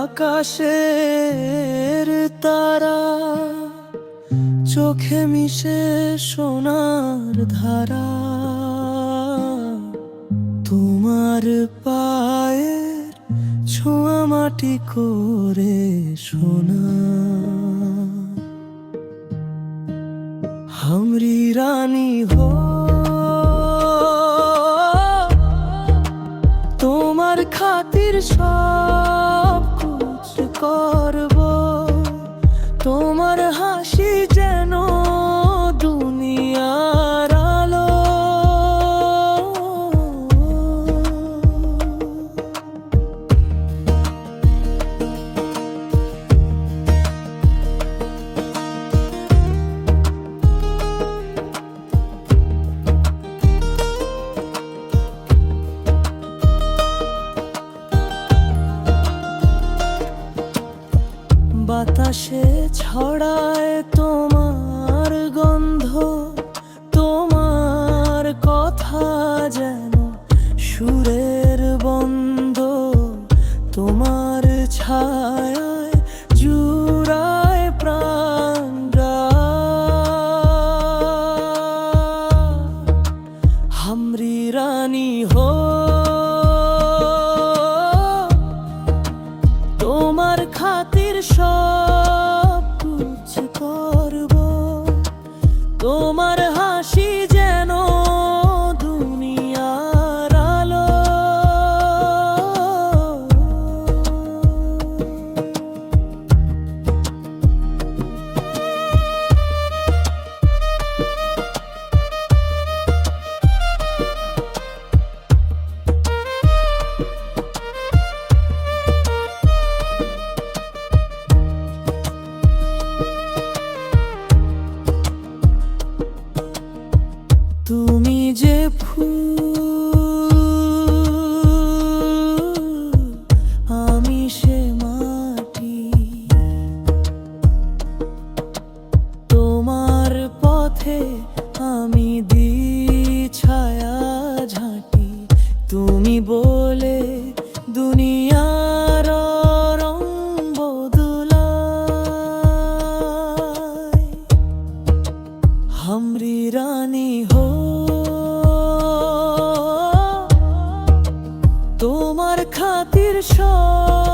আকাশের তারা চোখে মিশে সোনার ধারা। তোমার পায়ের ছোঁয়া মাটি করে সোনা। হামরি রানী হো, তোমার খাতির সব করব? তোমার হাসি বাতাসে ছড়ায় তোমার গন্ধ, তোমার কথা যেন সুরের বন্ধ। তোমার ছায় জুড়ায় প্রাণ হামরি রানী হো সব কিছু করব। তোমার পথে আমি দি ছায়া ঝাঁটি তুমি বলে দুনিয়ার রং রানী হো তোমার খাতির সব